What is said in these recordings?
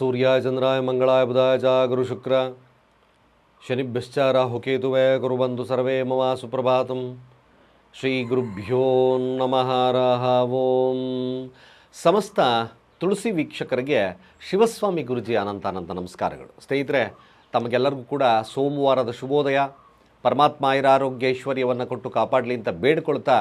ಸೂರ್ಯಾಯ ಚಂದ್ರಾಯ ಮಂಗಳಾಯ ಬುಧಾಯ ಚ ಗುರು ಶುಕ್ರ. ಶನಿಭ್ಯಶ್ಚ ರಾಹುಕೇತುವೇ ಕುರುಬಂಧು ಸರ್ವೇ ಮಮ ಸುಪ್ರಭಾತಂ. ಶ್ರೀ ಗುರುಭ್ಯೋ ನಮಃ ಓಂ ಸಮಸ್ತ ತುಳಸಿ ವೀಕ್ಷಕರಿಗೆ ಶಿವಸ್ವಾಮಿ ಗುರುಜಿ ಅನಂತ ಅನಂತ ನಮಸ್ಕಾರಗಳು. ಸ್ನೇಹಿತರೆ, ತಮಗೆಲ್ಲರಿಗೂ ಕೂಡ ಸೋಮವಾರದ ಶುಭೋದಯ. ಪರಮಾತ್ಮ ಆರೋಗ್ಯ ಐಶ್ವರ್ಯವನ್ನು ಕೊಟ್ಟು ಕಾಪಾಡಲಿ ಅಂತ ಬೇಡ್ಕೊಳ್ತಾ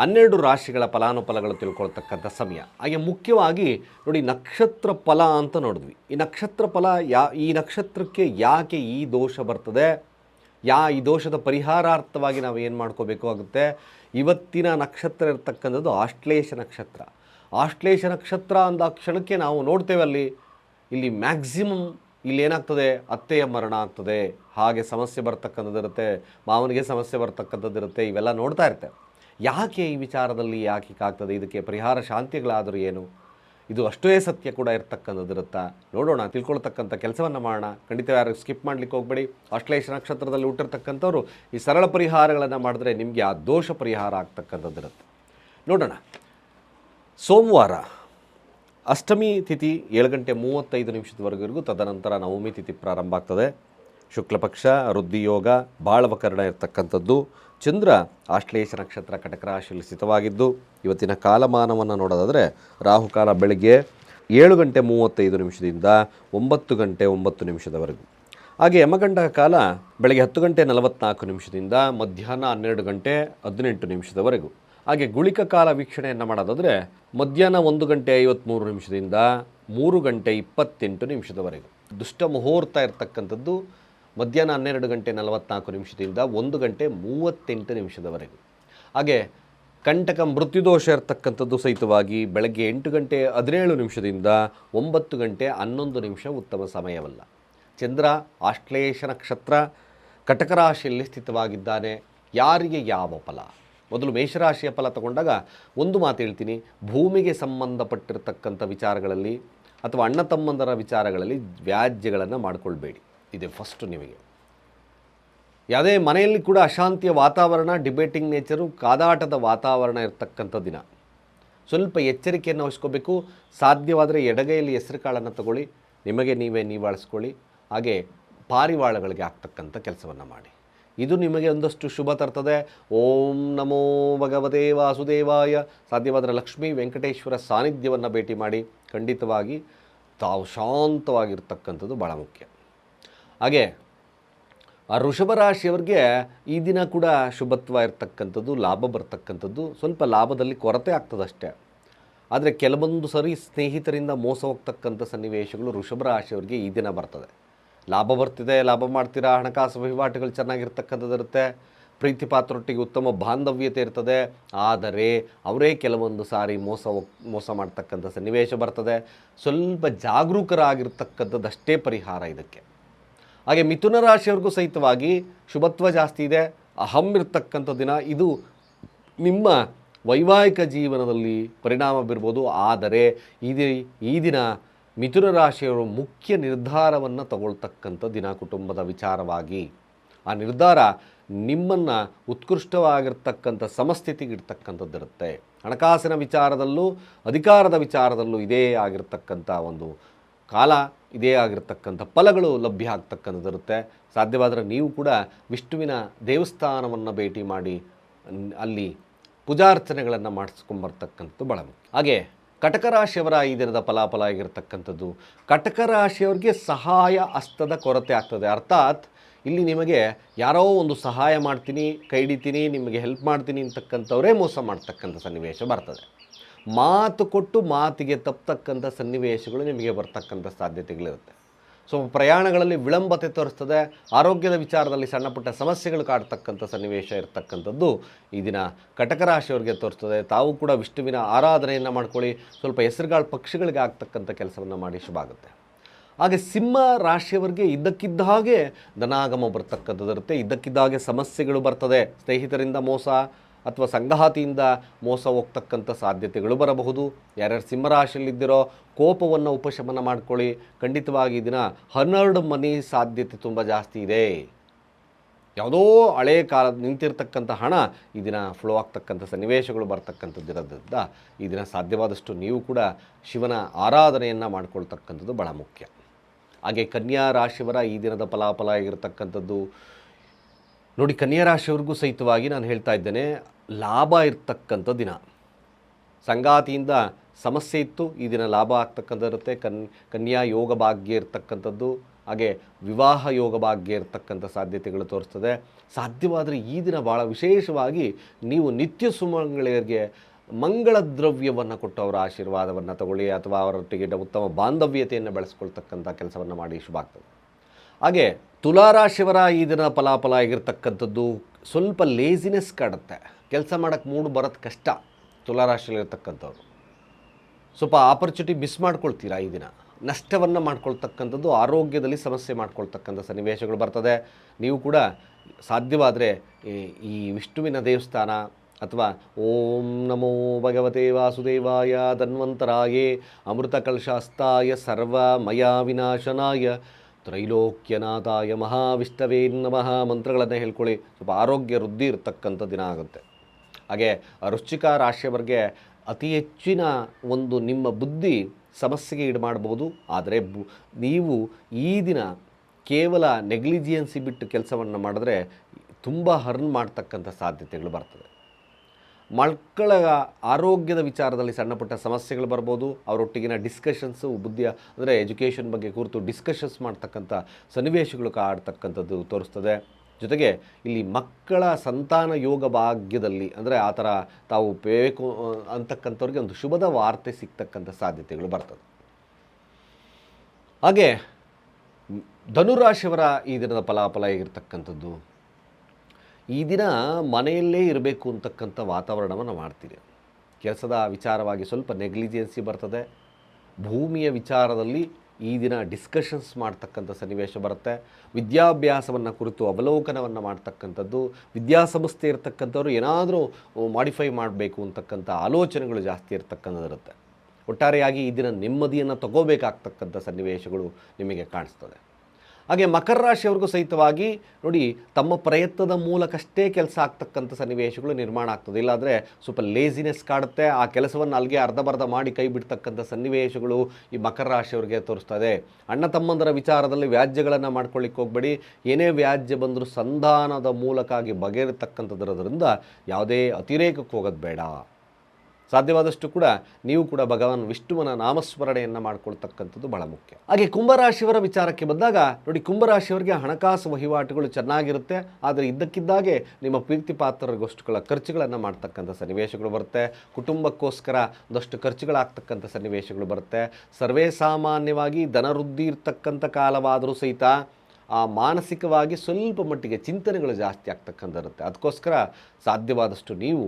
ಹನ್ನೆರಡು ರಾಶಿಗಳ ಫಲಾನುಫಲಗಳು ತಿಳ್ಕೊಳ್ತಕ್ಕಂಥ ಸಮಯ. ಹಾಗೆ ಮುಖ್ಯವಾಗಿ ನೋಡಿ ನಕ್ಷತ್ರ ಫಲ ಅಂತ ನೋಡಿದ್ವಿ. ಈ ನಕ್ಷತ್ರ ಫಲ ಯಾ, ಈ ನಕ್ಷತ್ರಕ್ಕೆ ಯಾಕೆ ಈ ದೋಷ ಬರ್ತದೆ? ಯಾ, ಈ ದೋಷದ ಪರಿಹಾರಾರ್ಥವಾಗಿ ನಾವು ಏನು ಮಾಡ್ಕೋಬೇಕು ಆಗುತ್ತೆ? ಇವತ್ತಿನ ನಕ್ಷತ್ರ ಇರ್ತಕ್ಕಂಥದ್ದು ಆಶ್ಲೇಷ ನಕ್ಷತ್ರ. ಆಶ್ಲೇಷ ನಕ್ಷತ್ರ ಅಂದ ಕ್ಷಣಕ್ಕೆ ನಾವು ನೋಡ್ತೇವೆ ಅಲ್ಲಿ. ಇಲ್ಲಿ ಮ್ಯಾಕ್ಸಿಮಮ್ ಇಲ್ಲಿ ಏನಾಗ್ತದೆ? ಅತ್ತೆಯ ಮರಣ ಆಗ್ತದೆ. ಹಾಗೆ ಸಮಸ್ಯೆ ಬರ್ತಕ್ಕಂಥದ್ದು ಇರುತ್ತೆ ಮಾವನಿಗೆ ಸಮಸ್ಯೆ ಬರ್ತಕ್ಕಂಥದ್ದು ಇರುತ್ತೆ ಇವೆಲ್ಲ ನೋಡ್ತಾ ಇರ್ತೇವೆ. ಯಾಕೆ ಈ ವಿಚಾರದಲ್ಲಿ ಯಾಕೆ ಆಗ್ತದೆ ಇದಕ್ಕೆ ಪರಿಹಾರ ಶಾಂತಿಗಳಾದರೂ ಏನು? ಇದು ಅಷ್ಟೇ ಸತ್ಯ ಕೂಡ ಇರ್ತಕ್ಕಂಥದ್ದು ಇರುತ್ತಾ ನೋಡೋಣ, ತಿಳ್ಕೊಳ್ತಕ್ಕಂಥ ಕೆಲಸವನ್ನು ಮಾಡೋಣ. ಖಂಡಿತ ಯಾರು ಸ್ಕಿಪ್ ಮಾಡ್ಲಿಕ್ಕೆ ಹೋಗಬೇಡಿ. ಅಶ್ಲೇಷ ನಕ್ಷತ್ರದಲ್ಲಿ ಹುಟ್ಟಿರ್ತಕ್ಕಂಥವ್ರು ಈ ಸರಳ ಪರಿಹಾರಗಳನ್ನು ಮಾಡಿದ್ರೆ ನಿಮಗೆ ಆ ದೋಷ ಪರಿಹಾರ ಆಗ್ತಕ್ಕಂಥದ್ದು ಇರುತ್ತೆ ನೋಡೋಣ. ಸೋಮವಾರ, ಅಷ್ಟಮಿ ತಿಥಿ ಏಳು ಗಂಟೆ ಮೂವತ್ತೈದು ನಿಮಿಷದವರೆಗೂ ತದನಂತರ ನವಮಿ ತಿಥಿ ಪ್ರಾರಂಭ ಆಗ್ತದೆ. ಶುಕ್ಲಪಕ್ಷ, ವೃದ್ಧಿಯೋಗ, ಬಾಳವಕರಣ ಇರತಕ್ಕಂಥದ್ದು. ಚಂದ್ರ ಆಶ್ಲೇಷ ನಕ್ಷತ್ರ ಕಟಕ ರಾಶಿಯಲ್ಲಿ ಸ್ಥಿತವಾಗಿದ್ದು, ಇವತ್ತಿನ ಕಾಲಮಾನವನ್ನು ನೋಡೋದಾದರೆ ರಾಹುಕಾಲ ಬೆಳಗ್ಗೆ ಏಳು ಗಂಟೆ ಮೂವತ್ತೈದು ನಿಮಿಷದಿಂದ ಒಂಬತ್ತು ಗಂಟೆ ಒಂಬತ್ತು ನಿಮಿಷದವರೆಗೂ. ಹಾಗೆ ಯಮಗಂಡ ಕಾಲ ಬೆಳಗ್ಗೆ ಹತ್ತು ಗಂಟೆ ನಲವತ್ನಾಲ್ಕು ನಿಮಿಷದಿಂದ ಮಧ್ಯಾಹ್ನ ಹನ್ನೆರಡು ಗಂಟೆ ಹದಿನೆಂಟು ನಿಮಿಷದವರೆಗೂ. ಹಾಗೆ ಗುಳಿಕ ಕಾಲ ವೀಕ್ಷಣೆಯನ್ನು ಮಾಡೋದಾದರೆ ಮಧ್ಯಾಹ್ನ ಒಂದು ಗಂಟೆ ಐವತ್ತ್ಮೂರು ನಿಮಿಷದಿಂದ ಮೂರು ಗಂಟೆ ಇಪ್ಪತ್ತೆಂಟು ನಿಮಿಷದವರೆಗೂ. ದುಷ್ಟ ಮುಹೂರ್ತ ಇರತಕ್ಕಂಥದ್ದು ಮಧ್ಯಾಹ್ನ ಹನ್ನೆರಡು ಗಂಟೆ ನಲವತ್ನಾಲ್ಕು ನಿಮಿಷದಿಂದ ಒಂದು ಗಂಟೆ ಮೂವತ್ತೆಂಟು ನಿಮಿಷದವರೆಗೂ. ಹಾಗೆ ಕಂಟಕ ಮೃತ್ಯುದೋಷ ಇರತಕ್ಕಂಥದ್ದು ಸಹಿತವಾಗಿ ಬೆಳಗ್ಗೆ ಎಂಟು ಗಂಟೆ ಹದಿನೇಳು ನಿಮಿಷದಿಂದ ಒಂಬತ್ತು ಗಂಟೆ ಹನ್ನೊಂದು ನಿಮಿಷ ಉತ್ತಮ ಸಮಯವಲ್ಲ. ಚಂದ್ರ ಆಶ್ಲೇಷ ನಕ್ಷತ್ರ ಕಟಕ ರಾಶಿಯಲ್ಲಿ ಸ್ಥಿತವಾಗಿದ್ದಾನೆ. ಯಾರಿಗೆ ಯಾವ ಫಲ? ಮೊದಲು ಮೇಷರಾಶಿಯ ಫಲ ತಗೊಂಡಾಗ ಒಂದು ಮಾತು ಹೇಳ್ತೀನಿ. ಭೂಮಿಗೆ ಸಂಬಂಧಪಟ್ಟಿರತಕ್ಕಂಥ ವಿಚಾರಗಳಲ್ಲಿ ಅಥವಾ ಅಣ್ಣ ತಮ್ಮಂದರ ವಿಚಾರಗಳಲ್ಲಿ ವ್ಯಾಜ್ಯಗಳನ್ನು ಮಾಡಿಕೊಳ್ಬೇಡಿ. ಇದೆ ಫಸ್ಟು ನಿಮಗೆ. ಯಾವುದೇ ಮನೆಯಲ್ಲಿ ಕೂಡ ಅಶಾಂತಿಯ ವಾತಾವರಣ ಡಿಬೇಟಿಂಗ್ ನೇಚರು ಕಾದಾಟದ ವಾತಾವರಣ ಇರತಕ್ಕಂಥ ದಿನ. ಸ್ವಲ್ಪ ಎಚ್ಚರಿಕೆಯನ್ನು ವಹಿಸ್ಕೋಬೇಕು. ಸಾಧ್ಯವಾದರೆ ಎಡಗೈಯಲ್ಲಿ ಹೆಸರು ಕಾಳನ್ನು ತಗೊಳ್ಳಿ. ನಿಮಗೆ ನೀವೇ ನೀವಾಳಿಸ್ಕೊಳ್ಳಿ. ಹಾಗೆ ಪಾರಿವಾಳಗಳಿಗೆ ಆಗ್ತಕ್ಕಂಥ ಕೆಲಸವನ್ನು ಮಾಡಿ. ಇದು ನಿಮಗೆ ಒಂದಷ್ಟು ಶುಭ ತರ್ತದೆ. ಓಂ ನಮೋ ಭಗವದೇ ವಾಸುದೇವಾಯ. ಸಾಧ್ಯವಾದರೆ ಲಕ್ಷ್ಮೀ ವೆಂಕಟೇಶ್ವರ ಸಾನ್ನಿಧ್ಯವನ್ನು ಭೇಟಿ ಮಾಡಿ. ಖಂಡಿತವಾಗಿ ತಾವು ಶಾಂತವಾಗಿರ್ತಕ್ಕಂಥದ್ದು ಭಾಳ ಮುಖ್ಯ. ಹಾಗೆ, ಆ ವೃಷಭ ರಾಶಿಯವ್ರಿಗೆ ಈ ದಿನ ಕೂಡ ಶುಭತ್ವ ಇರ್ತಕ್ಕಂಥದ್ದು, ಲಾಭ ಬರ್ತಕ್ಕಂಥದ್ದು. ಸ್ವಲ್ಪ ಲಾಭದಲ್ಲಿ ಕೊರತೆ ಆಗ್ತದಷ್ಟೇ. ಆದರೆ ಕೆಲವೊಂದು ಸರಿ ಸ್ನೇಹಿತರಿಂದ ಮೋಸ ಹೋಗ್ತಕ್ಕಂಥ ಸನ್ನಿವೇಶಗಳು ವೃಷಭ ರಾಶಿಯವ್ರಿಗೆ ಈ ದಿನ ಬರ್ತದೆ. ಲಾಭ ಬರ್ತಿದೆ, ಲಾಭ ಮಾಡ್ತೀರಾ, ಹಣಕಾಸು ವಹಿವಾಟುಗಳು ಚೆನ್ನಾಗಿರ್ತಕ್ಕಂಥದ್ದಿರುತ್ತೆ ಪ್ರೀತಿ ಪಾತ್ರೊಟ್ಟಿಗೆ ಉತ್ತಮ ಬಾಂಧವ್ಯತೆ ಇರ್ತದೆ. ಆದರೆ ಅವರೇ ಕೆಲವೊಂದು ಸಾರಿ ಮೋಸ ಮೋಸ ಮಾಡ್ತಕ್ಕಂಥ ಸನ್ನಿವೇಶ ಬರ್ತದೆ. ಸ್ವಲ್ಪ ಜಾಗರೂಕರಾಗಿರ್ತಕ್ಕಂಥದ್ದಷ್ಟೇ ಪರಿಹಾರ ಇದಕ್ಕೆ. ಹಾಗೆ ಮಿಥುನ ರಾಶಿಯವ್ರಿಗೂ ಸಹಿತವಾಗಿ ಶುಭತ್ವ ಜಾಸ್ತಿ ಇದೆ. ಅಹಂ ಇರ್ತಕ್ಕಂಥ ದಿನ ಇದು ನಿಮ್ಮ ವೈವಾಹಿಕ ಜೀವನದಲ್ಲಿ ಪರಿಣಾಮ ಬೀರ್ಬೋದು. ಆದರೆ ಇದು ಈ ದಿನ ಮಿಥುನ ರಾಶಿಯವರು ಮುಖ್ಯ ನಿರ್ಧಾರವನ್ನು ತಗೊಳ್ತಕ್ಕಂಥ ದಿನ ಕುಟುಂಬದ ವಿಚಾರವಾಗಿ. ಆ ನಿರ್ಧಾರ ನಿಮ್ಮನ್ನು ಉತ್ಕೃಷ್ಟವಾಗಿರ್ತಕ್ಕಂಥ ಸಮಸ್ಥಿತಿಗಿರ್ತಕ್ಕಂಥದ್ದಿರುತ್ತೆ ಹಣಕಾಸಿನ ವಿಚಾರದಲ್ಲೂ ಅಧಿಕಾರದ ವಿಚಾರದಲ್ಲೂ ಇದೇ ಆಗಿರ್ತಕ್ಕಂಥ ಒಂದು ಕಾಲ ಇದೇ ಆಗಿರತಕ್ಕಂಥ ಫಲಗಳು ಲಭ್ಯ ಆಗ್ತಕ್ಕಂಥದ್ದಿರುತ್ತೆ ಸಾಧ್ಯವಾದರೆ ನೀವು ಕೂಡ ವಿಷ್ಣುವಿನ ದೇವಸ್ಥಾನವನ್ನು ಭೇಟಿ ಮಾಡಿ, ಅಲ್ಲಿ ಪೂಜಾರ್ಚನೆಗಳನ್ನು ಮಾಡಿಸ್ಕೊಂಬರ್ತಕ್ಕಂಥದ್ದು ಭಾಳ ಮುಖ್ಯ. ಹಾಗೆ ಕಟಕ ರಾಶಿಯವರ ಈ ದಿನದ ಫಲಾಫಲ ಆಗಿರತಕ್ಕಂಥದ್ದು. ಕಟಕ ರಾಶಿಯವರಿಗೆ ಸಹಾಯ ಹಸ್ತದ ಕೊರತೆ ಆಗ್ತದೆ. ಅರ್ಥಾತ್ ಇಲ್ಲಿ ನಿಮಗೆ ಯಾರೋ ಒಂದು ಸಹಾಯ ಮಾಡ್ತೀನಿ ಕೈ ಹಿಡಿತೀನಿ ನಿಮಗೆ ಹೆಲ್ಪ್ ಮಾಡ್ತೀನಿ ಅಂತಕ್ಕಂಥವರೇ ಮೋಸ ಮಾಡ್ತಕ್ಕಂಥ ಸನ್ನಿವೇಶ ಬರ್ತದೆ. ಮಾತು ಕೊಟ್ಟು ಮಾತಿಗೆ ತಪ್ಪತಕ್ಕಂಥ ಸನ್ನಿವೇಶಗಳು ನಿಮಗೆ ಬರ್ತಕ್ಕಂಥ ಸಾಧ್ಯತೆಗಳಿರುತ್ತೆ. ಸೊ, ಪ್ರಯಾಣಗಳಲ್ಲಿ ವಿಳಂಬತೆ ತೋರಿಸ್ತದೆ, ಆರೋಗ್ಯದ ವಿಚಾರದಲ್ಲಿ ಸಣ್ಣಪುಟ್ಟ ಸಮಸ್ಯೆಗಳು ಕಾಡ್ತಕ್ಕಂಥ ಸನ್ನಿವೇಶ ಇರತಕ್ಕಂಥದ್ದು ಈ ದಿನ ಕಟಕ ರಾಶಿಯವರಿಗೆ ತೋರಿಸ್ತದೆ. ತಾವು ಕೂಡ ವಿಷ್ಣುವಿನ ಆರಾಧನೆಯನ್ನು ಮಾಡ್ಕೊಳ್ಳಿ, ಸ್ವಲ್ಪ ಹೆಸರುಗಾಳು ಪಕ್ಷಿಗಳಿಗೆ ಆಗ್ತಕ್ಕಂಥ ಕೆಲಸವನ್ನು ಮಾಡಿ ಶುಭ ಆಗುತ್ತೆ. ಹಾಗೆ ಸಿಂಹ ರಾಶಿಯವರಿಗೆ ಇದ್ದಕ್ಕಿದ್ದ ಹಾಗೆ ಧನಾಗಮ ಬರ್ತಕ್ಕಂಥದ್ದು ಇರುತ್ತೆ ಇದ್ದಕ್ಕಿದ್ದ ಹಾಗೆ ಸಮಸ್ಯೆಗಳು ಬರ್ತದೆ. ಸ್ನೇಹಿತರಿಂದ ಮೋಸ ಅಥವಾ ಸಂಗಾತಿಯಿಂದ ಮೋಸ ಹೋಗ್ತಕ್ಕಂಥ ಸಾಧ್ಯತೆಗಳು ಬರಬಹುದು. ಯಾರ್ಯಾರು ಸಿಂಹರಾಶಿಯಲ್ಲಿದ್ದಿರೋ ಕೋಪವನ್ನು ಉಪಶಮನ ಮಾಡ್ಕೊಳ್ಳಿ. ಖಂಡಿತವಾಗಿ ದಿನ ಹನ್ನೆರಡು ಮನಿ ಸಾಧ್ಯತೆ ತುಂಬ ಜಾಸ್ತಿ ಇದೆ. ಯಾವುದೋ ಹಳೆ ಕಾಲದ ನಿಂತಿರ್ತಕ್ಕಂಥ ಹಣ ಈ ದಿನ ಫ್ಲೋ ಆಗ್ತಕ್ಕಂಥ ಸನ್ನಿವೇಶಗಳು ಬರ್ತಕ್ಕಂಥದ್ದಿರೋದ್ರಿಂದ ಈ ದಿನ ಸಾಧ್ಯವಾದಷ್ಟು ನೀವು ಕೂಡ ಶಿವನ ಆರಾಧನೆಯನ್ನು ಮಾಡ್ಕೊಳ್ತಕ್ಕಂಥದ್ದು ಬಹಳ ಮುಖ್ಯ. ಹಾಗೆ ಕನ್ಯಾ ರಾಶಿಯವರ ಈ ದಿನದ ಫಲಾಫಲ ಆಗಿರತಕ್ಕಂಥದ್ದು ನೋಡಿ, ಕನ್ಯಾ ರಾಶಿಯವ್ರಿಗೂ ಸಹಿತವಾಗಿ ನಾನು ಹೇಳ್ತಾ ಇದ್ದೇನೆ, ಲಾಭ ಇರ್ತಕ್ಕಂಥ ದಿನ. ಸಂಗಾತಿಯಿಂದ ಸಮಸ್ಯೆ ಇತ್ತು, ಈ ದಿನ ಲಾಭ ಆಗ್ತಕ್ಕಂಥ ಇರುತ್ತೆ. ಕನ್, ಕನ್ಯಾ ಯೋಗ ಭಾಗ್ಯ ಇರ್ತಕ್ಕಂಥದ್ದು, ಹಾಗೆ ವಿವಾಹ ಯೋಗ ಭಾಗ್ಯ ಇರ್ತಕ್ಕಂಥ ಸಾಧ್ಯತೆಗಳು ತೋರಿಸ್ತದೆ. ಸಾಧ್ಯವಾದರೆ ಈ ದಿನ ಭಾಳ ವಿಶೇಷವಾಗಿ ನೀವು ನಿತ್ಯ ಸುಮಂಗಳಿಗೆ ಮಂಗಳ ದ್ರವ್ಯವನ್ನು ಕೊಟ್ಟು ಅವರ ಆಶೀರ್ವಾದವನ್ನು ತಗೊಳ್ಳಿ, ಅಥವಾ ಅವರೊಟ್ಟಿಗೆ ಉತ್ತಮ ಬಾಂಧವ್ಯತೆಯನ್ನು ಬೆಳೆಸ್ಕೊಳ್ತಕ್ಕಂಥ ಕೆಲಸವನ್ನು ಮಾಡಿ, ಶುಭ ಆಗ್ತದೆ. ಹಾಗೆ ತುಲಾರಾಶಿಯವರ ಈ ದಿನ ಫಲಾಫಲ ಆಗಿರ್ತಕ್ಕಂಥದ್ದು ಸ್ವಲ್ಪ ಲೇಸಿನೆಸ್ ಕಾಡುತ್ತೆ ಕೆಲಸ ಮಾಡೋಕ್ಕೆ ಮೂಡು ಬರೋದು ಕಷ್ಟ ತುಲಾರಾಶಿಯಲ್ಲಿರ್ತಕ್ಕಂಥವ್ರು. ಸ್ವಲ್ಪ ಆಪರ್ಚುನಿಟಿ ಮಿಸ್ ಮಾಡ್ಕೊಳ್ತೀರಾ ಈ ದಿನ? ನಷ್ಟವನ್ನು ಮಾಡ್ಕೊಳ್ತಕ್ಕಂಥದ್ದು, ಆರೋಗ್ಯದಲ್ಲಿ ಸಮಸ್ಯೆ ಮಾಡ್ಕೊಳ್ತಕ್ಕಂಥ ಸನ್ನಿವೇಶಗಳು ಬರ್ತದೆ. ನೀವು ಕೂಡ ಸಾಧ್ಯವಾದರೆ ಈ- ವಿಷ್ಣುವಿನ ದೇವಸ್ಥಾನ ಅಥವಾ ಓಂ ನಮೋ ಭಗವತೆ ವಾಸುದೇವಾಯ ಧನ್ವಂತರಾಯೇ ಅಮೃತ ಕಲಶಾಸ್ತಾಯ ಸರ್ವಮಯ ವಿನಾಶನಾಯ ತ್ರೈಲೋಕ್ಯನಾಥಾಯ ಮಹಾವಿಷ್ಣವೇ ನಮಃ ಮಂತ್ರಗಳನ್ನು ಹೇಳ್ಕೊಳ್ಳಿ. ಸ್ವಲ್ಪ ಆರೋಗ್ಯ, ವೃದ್ಧಿ ಇರತಕ್ಕಂಥ ದಿನ ಆಗುತ್ತೆ. ಹಾಗೆ ವೃಶ್ಚಿಕ ರಾಶಿಯವರಿಗೆ ಅತಿ ಹೆಚ್ಚಿನ ಒಂದು ನಿಮ್ಮ ಬುದ್ಧಿ ಸಮಸ್ಯೆಗೆ ಈಡು ಮಾಡಬಹುದು ಆದರೆ ನೀವು ಈ ದಿನ ಕೇವಲ ನೆಗ್ಲಿಜಿಯನ್ಸಿ ಬಿಟ್ಟು ಕೆಲಸವನ್ನು ಮಾಡಿದ್ರೆ ತುಂಬ ಹರ್ನ್ ಮಾಡ್ತಕ್ಕಂಥ ಸಾಧ್ಯತೆಗಳು ಬರ್ತದೆ. ಮಕ್ಕಳ ಆರೋಗ್ಯದ ವಿಚಾರದಲ್ಲಿ ಸಣ್ಣಪುಟ್ಟ ಸಮಸ್ಯೆಗಳು ಬರ್ಬೋದು. ಅವರೊಟ್ಟಿಗಿನ ಡಿಸ್ಕಷನ್ಸು ಬುದ್ಧಿಯ ಅಂದರೆ ಎಜುಕೇಷನ್ ಬಗ್ಗೆ ಕುರಿತು ಡಿಸ್ಕಷನ್ಸ್ ಮಾಡ್ತಕ್ಕಂಥ ಸನ್ನಿವೇಶಗಳು ಕಾಡ್ತಕ್ಕಂಥದ್ದು ತೋರಿಸ್ತದೆ. ಜೊತೆಗೆ ಇಲ್ಲಿ ಮಕ್ಕಳ ಸಂತಾನ ಯೋಗ ಭಾಗ್ಯದಲ್ಲಿ ಅಂದರೆ ಆ ಥರ ತಾವು ಬೇಕು ಅಂತಕ್ಕಂಥವ್ರಿಗೆ ಒಂದು ಶುಭದ ವಾರ್ತೆ ಸಿಗ್ತಕ್ಕಂಥ ಸಾಧ್ಯತೆಗಳು ಬರ್ತದೆ. ಹಾಗೆ, ಧನುರಾಶಿಯವರ ಈ ದಿನದ ಫಲಾಫಲ ಹೇಗಿರ್ತಕ್ಕಂಥದ್ದು? ಈ ದಿನ ಮನೆಯಲ್ಲೇ ಇರಬೇಕು ಅಂತಕ್ಕಂಥ ವಾತಾವರಣವನ್ನು ಮಾಡ್ತೀರಿ. ಕೆಲಸದ ವಿಚಾರವಾಗಿ ಸ್ವಲ್ಪ ನೆಗ್ಲಿಜೆನ್ಸಿ ಬರ್ತದೆ. ಭೂಮಿಯ ವಿಚಾರದಲ್ಲಿ ಈ ದಿನ ಡಿಸ್ಕಷನ್ಸ್ ಮಾಡ್ತಕ್ಕಂಥ ಸನ್ನಿವೇಶ ಬರುತ್ತೆ. ವಿದ್ಯಾಭ್ಯಾಸವನ್ನು ಕುರಿತು ಅವಲೋಕನವನ್ನು ಮಾಡ್ತಕ್ಕಂಥದ್ದು, ವಿದ್ಯಾಸಂಸ್ಥೆ ಇರ್ತಕ್ಕಂಥವ್ರು ಏನಾದರೂ ಮಾಡಿಫೈ ಮಾಡಬೇಕು ಅಂತಕ್ಕಂಥ ಆಲೋಚನೆಗಳು ಜಾಸ್ತಿ ಇರತಕ್ಕಂಥದ್ದಿರುತ್ತೆ. ಒಟ್ಟಾರೆಯಾಗಿ ಈ ದಿನ ನೆಮ್ಮದಿಯನ್ನು ತಗೋಬೇಕಾಗ್ತಕ್ಕಂಥ ಸನ್ನಿವೇಶಗಳು ನಿಮಗೆ ಕಾಣಿಸ್ತದೆ. ಹಾಗೆ ಮಕರ ರಾಶಿಯವ್ರಿಗೂ ಸಹಿತವಾಗಿ ನೋಡಿ ತಮ್ಮ ಪ್ರಯತ್ನದ ಮೂಲಕಷ್ಟೇ ಕೆಲಸ ಆಗ್ತಕ್ಕಂಥ ಸನ್ನಿವೇಶಗಳು ನಿರ್ಮಾಣ ಆಗ್ತದೆ. ಇಲ್ಲಾಂದರೆ ಸ್ವಲ್ಪ ಲೇಸಿನೆಸ್ ಕಾಡುತ್ತೆ. ಆ ಕೆಲಸವನ್ನು ಅಲ್ಲಿಗೆ ಅರ್ಧಬರ್ಧ ಮಾಡಿ ಕೈ ಬಿಡ್ತಕ್ಕಂಥ ಸನ್ನಿವೇಶಗಳು ಈ ಮಕರ ರಾಶಿಯವರಿಗೆ ತೋರಿಸ್ತದೆ. ಅಣ್ಣ ತಮ್ಮಂದರ ವಿಚಾರದಲ್ಲಿ ವ್ಯಾಜ್ಯಗಳನ್ನು ಮಾಡ್ಕೊಳ್ಳಿಕ್ಕೆ ಹೋಗಬೇಡಿ. ಏನೇ ವ್ಯಾಜ್ಯ ಬಂದರೂ ಸಂಧಾನದ ಮೂಲಕಾಗಿ ಬಗೆಹರಿತಕ್ಕಂಥದ್ದಿರೋದ್ರಿಂದ ಯಾವುದೇ ಅತಿರೇಕಕ್ಕೆ ಹೋಗೋದು ಬೇಡ. ಸಾಧ್ಯವಾದಷ್ಟು ಕೂಡ ನೀವು ಕೂಡ ಭಗವಾನ್ ವಿಷ್ಣುವನ ನಾಮಸ್ಮರಣೆಯನ್ನು ಮಾಡ್ಕೊಳ್ತಕ್ಕಂಥದ್ದು ಬಹಳ ಮುಖ್ಯ. ಹಾಗೆ ಕುಂಭರಾಶಿಯವರ ವಿಚಾರಕ್ಕೆ ಬಂದಾಗ ನೋಡಿ ಕುಂಭರಾಶಿಯವರಿಗೆ ಹಣಕಾಸು ವಹಿವಾಟುಗಳು ಚೆನ್ನಾಗಿರುತ್ತೆ, ಆದರೆ ಇದ್ದಕ್ಕಿದ್ದಾಗೆ ನಿಮ್ಮ ಪ್ರೀತಿ ಪಾತ್ರರಿಗೋಷ್ಟುಗಳ ಖರ್ಚುಗಳನ್ನು ಮಾಡ್ತಕ್ಕಂಥ ಸನ್ನಿವೇಶಗಳು ಬರುತ್ತೆ, ಕುಟುಂಬಕ್ಕೋಸ್ಕರ ಒಂದಷ್ಟು ಖರ್ಚುಗಳಾಗ್ತಕ್ಕಂಥ ಸನ್ನಿವೇಶಗಳು ಬರುತ್ತೆ. ಸರ್ವೇ ಸಾಮಾನ್ಯವಾಗಿ ಧನವೃದ್ಧಿ ಇರ್ತಕ್ಕಂಥ ಕಾಲವಾದರೂ ಸಹಿತ ಆ ಮಾನಸಿಕವಾಗಿ ಸ್ವಲ್ಪ ಮಟ್ಟಿಗೆ ಚಿಂತನೆಗಳು ಜಾಸ್ತಿ ಆಗ್ತಕ್ಕಂಥರುತ್ತೆ ಅದಕ್ಕೋಸ್ಕರ ಸಾಧ್ಯವಾದಷ್ಟು ನೀವು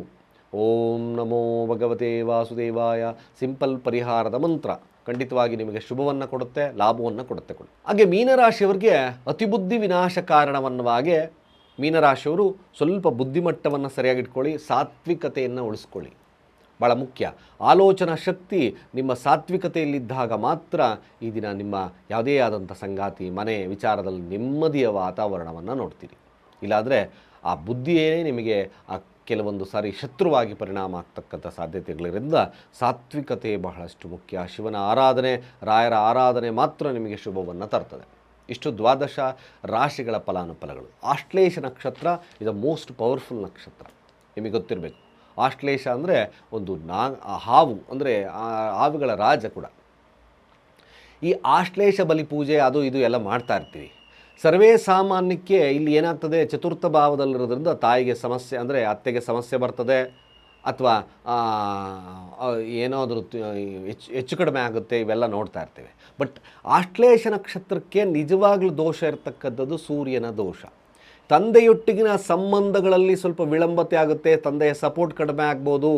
ಓಂ ನಮೋ ಭಗವತೆ ವಾಸುದೇವಾಯ. ಸಿಂಪಲ್ ಪರಿಹಾರದ ಮಂತ್ರ. ಖಂಡಿತವಾಗಿ ನಿಮಗೆ ಶುಭವನ್ನು ಕೊಡುತ್ತೆ, ಲಾಭವನ್ನು ಕೊಡುತ್ತೆ ಕೊಡಿ. ಹಾಗೆ ಮೀನರಾಶಿಯವರಿಗೆ ಅತಿಬುದ್ಧಿ ವಿನಾಶ ಕಾರಣವನ್ನವಾಗೆ ಮೀನರಾಶಿಯವರು ಸ್ವಲ್ಪ ಬುದ್ಧಿಮಟ್ಟವನ್ನು ಸರಿಯಾಗಿಟ್ಕೊಳ್ಳಿ ಸಾತ್ವಿಕತೆಯನ್ನು ಉಳಿಸ್ಕೊಳ್ಳಿ. ಭಾಳ ಮುಖ್ಯ. ಆಲೋಚನಾ ಶಕ್ತಿ ನಿಮ್ಮ ಸಾತ್ವಿಕತೆಯಲ್ಲಿದ್ದಾಗ ಮಾತ್ರ ಈ ದಿನ ನಿಮ್ಮ ಯಾವುದೇ ಆದಂಥ ಸಂಗಾತಿ, ಮನೆ ವಿಚಾರದಲ್ಲಿ ನೆಮ್ಮದಿಯ ವಾತಾವರಣವನ್ನು ನೋಡ್ತೀರಿ. ಇಲ್ಲಾದರೆ ಆ ಬುದ್ಧಿಯೇ ನಿಮಗೆ ಆ ಕೆಲವೊಂದು ಸಾರಿ ಶತ್ರುವಾಗಿ ಪರಿಣಾಮ ಆಗ್ತಕ್ಕಂಥ ಸಾಧ್ಯತೆಗಳಿರಿಂದ ಸಾತ್ವಿಕತೆ ಬಹಳಷ್ಟು ಮುಖ್ಯ. ಶಿವನ ಆರಾಧನೆ, ರಾಯರ ಆರಾಧನೆ ಮಾತ್ರ ನಿಮಗೆ ಶುಭವನ್ನು ತರ್ತದೆ. ಇಷ್ಟು ದ್ವಾದಶ ರಾಶಿಗಳ ಫಲಾನುಫಲಗಳು. ಆಶ್ಲೇಷ ನಕ್ಷತ್ರ, ಇದು ಮೋಸ್ಟ್ ಪವರ್ಫುಲ್ ನಕ್ಷತ್ರ. ನಿಮಗೆ ಗೊತ್ತಿರಬೇಕು. ಆಶ್ಲೇಷ ಅಂದರೆ ಒಂದು ನಾ ಹಾವು, ಅಂದರೆ ಹಾವುಗಳ ರಾಜ ಕೂಡ. ಈ ಆಶ್ಲೇಷ ಬಲಿ ಪೂಜೆ, ಅದು, ಇದು ಎಲ್ಲ ಮಾಡ್ತಾ ಇರ್ತೀವಿ. ಸರ್ವೇ ಸಾಮಾನ್ಯಕ್ಕೆ ಇಲ್ಲಿ ಏನಾಗ್ತದೆ? ಚತುರ್ಥ ಭಾವದಲ್ಲಿರೋದ್ರಿಂದ ತಾಯಿಗೆ ಸಮಸ್ಯೆ, ಅಂದರೆ ಅತ್ತೆಗೆ ಸಮಸ್ಯೆ ಬರ್ತದೆ, ಅಥವಾ ಏನಾದರೂ ಹೆಚ್ಚು ಹೆಚ್ಚು ಕಡಿಮೆ ಆಗುತ್ತೆ, ಇವೆಲ್ಲ ನೋಡ್ತಾ ಇರ್ತೀವಿ. ಬಟ್ ಆಶ್ಲೇಷ ನಕ್ಷತ್ರಕ್ಕೆ ನಿಜವಾಗ್ಲೂ ದೋಷ ಇರತಕ್ಕಂಥದ್ದು ಸೂರ್ಯನ ದೋಷ. ತಂದೆಯೊಟ್ಟಿಗಿನ ಸಂಬಂಧಗಳಲ್ಲಿ ಸ್ವಲ್ಪ ವಿಳಂಬತೆ ಆಗುತ್ತೆ, ತಂದೆಯ ಸಪೋರ್ಟ್ ಕಡಿಮೆ ಆಗ್ಬೋದು,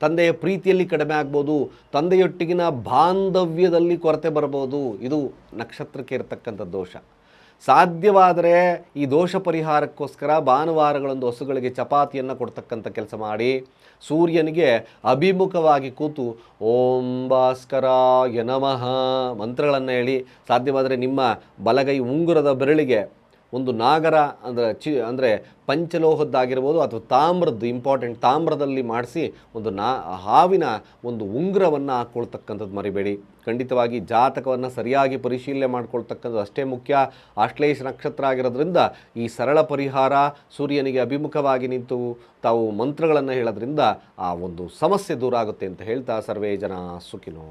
ತಂದೆಯ ಪ್ರೀತಿಯಲ್ಲಿ ಕಡಿಮೆ ಆಗ್ಬೋದು, ತಂದೆಯೊಟ್ಟಿಗಿನ ಬಾಂಧವ್ಯದಲ್ಲಿ ಕೊರತೆ ಬರ್ಬೋದು, ಇದು ನಕ್ಷತ್ರಕ್ಕೆ ಇರತಕ್ಕಂಥ ದೋಷ. ಸಾಧ್ಯವಾದರೆ ಈ ದೋಷ ಪರಿಹಾರಕ್ಕೋಸ್ಕರ ಭಾನುವಾರಗಳೊಂದು ಹಸುಗಳಿಗೆ ಚಪಾತಿಯನ್ನು ಕೊಡ್ತಕ್ಕಂಥ ಕೆಲಸ ಮಾಡಿ ಸೂರ್ಯನಿಗೆ ಅಭಿಮುಖವಾಗಿ ಕೂತು, ಓಂ ಭಾಸ್ಕರ ಯನಮಃ ಮಂತ್ರಗಳನ್ನು ಹೇಳಿ, ಸಾಧ್ಯವಾದರೆ ನಿಮ್ಮ ಬಲಗೈ ಉಂಗುರದ ಬೆರಳಿಗೆ ಒಂದು ನಾಗರ ಅಂದರೆ ಚಿ ಅಂದರೆ ಪಂಚಲೋಹದ್ದಾಗಿರ್ಬೋದು ಅಥವಾ ತಾಮ್ರದ್ದು ಇಂಪಾರ್ಟೆಂಟ್ ತಾಮ್ರದಲ್ಲಿ ಮಾಡಿಸಿ ಒಂದು ನಾ ಹಾವಿನ ಒಂದು ಉಂಗುರವನ್ನು ಹಾಕ್ಕೊಳ್ತಕ್ಕಂಥದ್ದು ಮರಿಬೇಡಿ. ಖಂಡಿತವಾಗಿ ಜಾತಕವನ್ನು ಸರಿಯಾಗಿ ಪರಿಶೀಲನೆ ಮಾಡ್ಕೊಳ್ತಕ್ಕಂಥದ್ದು ಅಷ್ಟೇ ಮುಖ್ಯ. ಆಶ್ಲೇಷ ನಕ್ಷತ್ರ ಆಗಿರೋದ್ರಿಂದ ಈ ಸರಳ ಪರಿಹಾರ, ಸೂರ್ಯನಿಗೆ ಅಭಿಮುಖವಾಗಿ ನಿಂತು ತಾವು ಮಂತ್ರಗಳನ್ನು ಹೇಳೋದ್ರಿಂದ ಆ ಒಂದು ಸಮಸ್ಯೆ ದೂರ ಆಗುತ್ತೆ ಅಂತ ಹೇಳ್ತಾ ಸರ್ವೇ ಜನ ಸುಖಿನೋ